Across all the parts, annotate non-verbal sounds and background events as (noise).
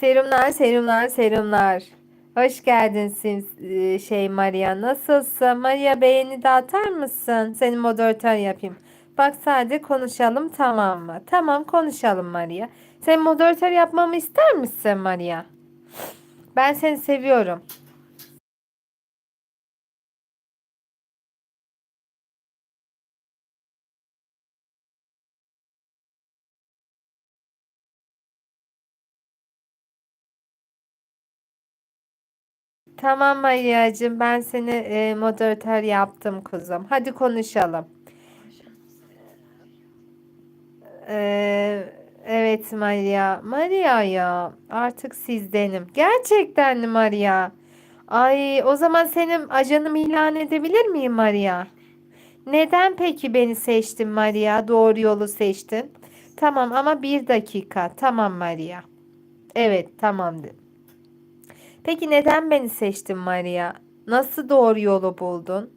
Serumlar, serumlar, serumlar. Hoş geldin Sims e, şey Maria. Nasılsın? Maria beğeni de atar mısın? Seni moderatör yapayım. Bak sadece konuşalım tamam mı? Tamam konuşalım Maria. Sen moderatör yapmamı ister misin Maria? Ben seni seviyorum. Tamam Maria'cığım ben seni e, moderatör yaptım kuzum. Hadi konuşalım. Ee, evet Maria. Maria ya artık sizdenim. Gerçekten mi Maria? Ay o zaman senin ajanımı ilan edebilir miyim Maria? Neden peki beni seçtin Maria? Doğru yolu seçtin. Tamam ama bir dakika. Tamam Maria. Evet tamamdır. Peki neden beni seçtin Maria? Nasıl doğru yolu buldun?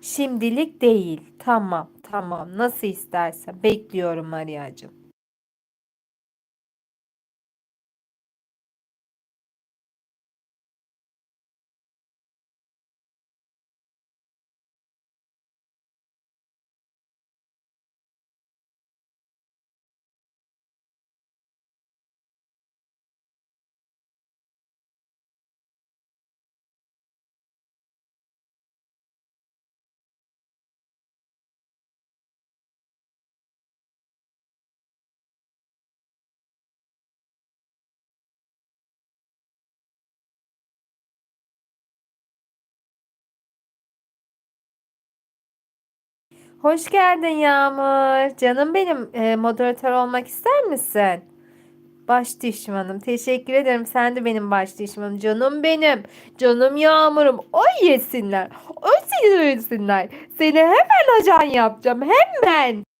Şimdilik değil. Tamam, tamam. Nasıl istersen. Bekliyorum Maria'cığım. Hoş geldin Yağmur. Canım benim e, moderatör olmak ister misin? Baş düşmanım. Teşekkür ederim. Sen de benim baş düşmanım. Canım benim. Canım Yağmur'um. Oy yesinler. Oy yesinler. Seni hemen ajan yapacağım. Hemen.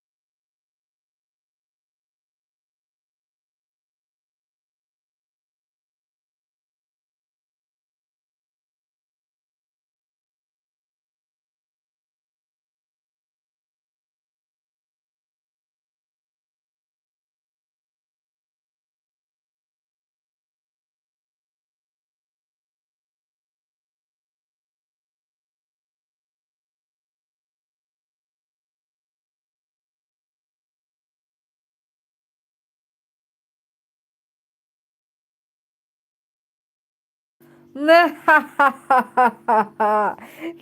(laughs)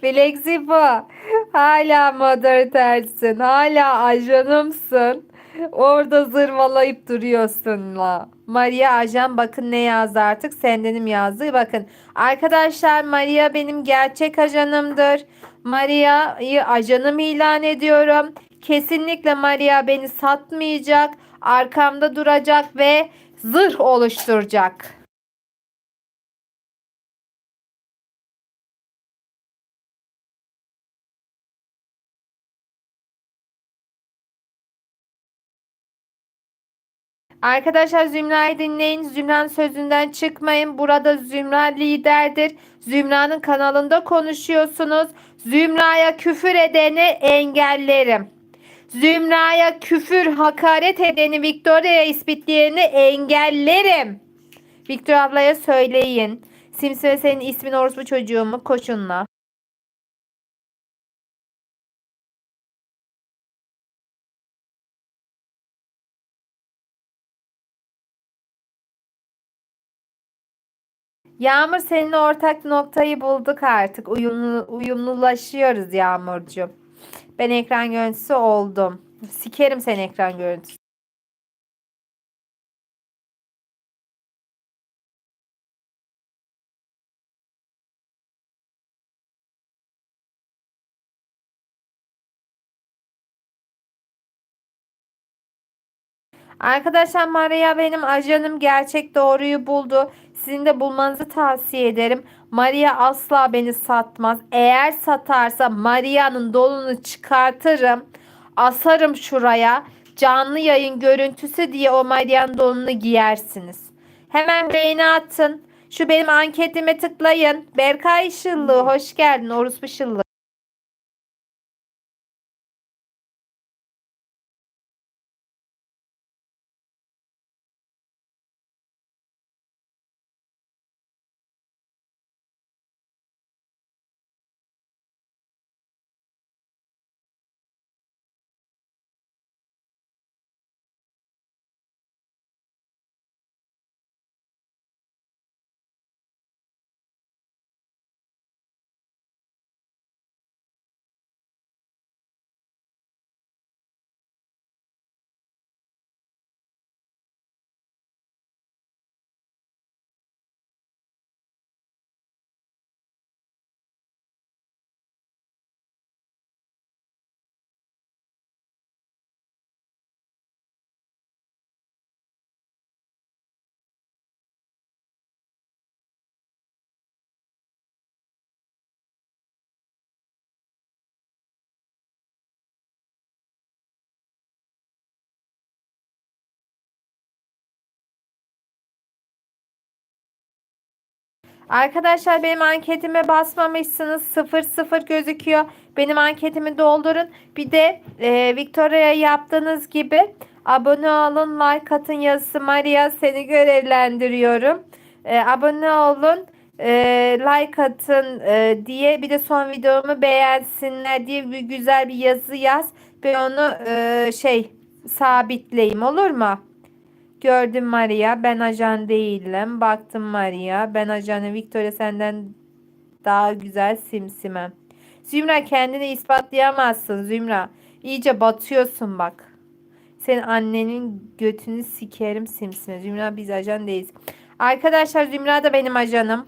Flexibo. Hala moderatörsün. Hala ajanımsın. Orada zırvalayıp duruyorsun la. Maria ajan bakın ne yazdı artık. Sendenim yazdı. Bakın. Arkadaşlar Maria benim gerçek ajanımdır. Maria'yı ajanım ilan ediyorum. Kesinlikle Maria beni satmayacak. Arkamda duracak ve zırh oluşturacak. Arkadaşlar Zümra'yı dinleyin. Zümra'nın sözünden çıkmayın. Burada Zümra liderdir. Zümra'nın kanalında konuşuyorsunuz. Zümra'ya küfür edeni engellerim. Zümra'ya küfür, hakaret edeni, Victoria'ya ispitleyeni engellerim. Victor ablaya söyleyin. Simsi ve senin ismin orospu çocuğumu koşunla. Yağmur seninle ortak noktayı bulduk artık. Uyumlu, uyumlulaşıyoruz Yağmurcuğum. Ben ekran görüntüsü oldum. Sikerim sen ekran görüntüsü. Arkadaşlar Maria benim ajanım gerçek doğruyu buldu. Sizin de bulmanızı tavsiye ederim. Maria asla beni satmaz. Eğer satarsa Maria'nın dolunu çıkartırım. Asarım şuraya. Canlı yayın görüntüsü diye o Maria'nın dolunu giyersiniz. Hemen beğeni atın. Şu benim anketime tıklayın. Berkay Şıllı hoş geldin. Orospu Şıllı. Arkadaşlar benim anketime basmamışsınız. 00 gözüküyor. Benim anketimi doldurun. Bir de e, Victoria'ya yaptığınız gibi abone olun, like atın yazısı Maria seni görevlendiriyorum. E, abone olun, e, like atın e, diye bir de son videomu beğensinler diye bir güzel bir yazı yaz ve onu e, şey sabitleyeyim olur mu? Gördüm Maria. Ben ajan değilim. Baktım Maria. Ben ajanı Victoria senden daha güzel simsimem. Zümra kendini ispatlayamazsın Zümra. İyice batıyorsun bak. Senin annenin götünü sikerim simsime. Zümra biz ajan değiliz. Arkadaşlar Zümra da benim ajanım.